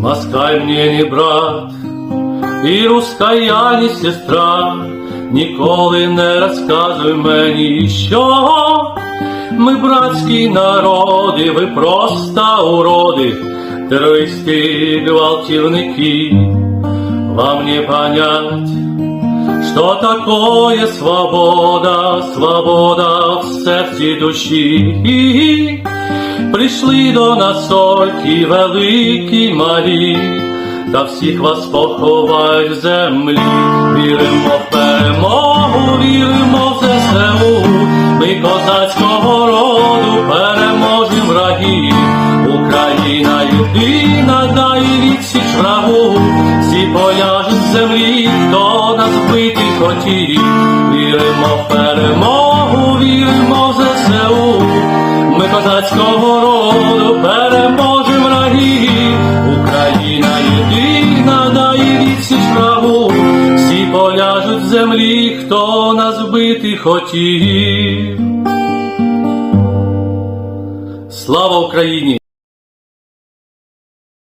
Москаль мне не брат, і руская не сестра, ніколи не розказуй мені, що ми братські народи, ви просто уроди, терористи, гвалтівники, вам не понять, что такое свобода, свобода в серці душі. Прийшли до нас сольки великі малі, та всіх вас поховають в землі. Віримо в перемогу, віримо в ЗСУ, ми козацького роду переможем врагів. Україна єдина дає відсіч врагу, всі поляжуть землі, хто нас бити хотів. Віримо в перемогу, козацького роду переможем врагів. Україна єдина дає відсіч врагу, всі поляжуть в землі, хто нас бити хотів. Слава Україні!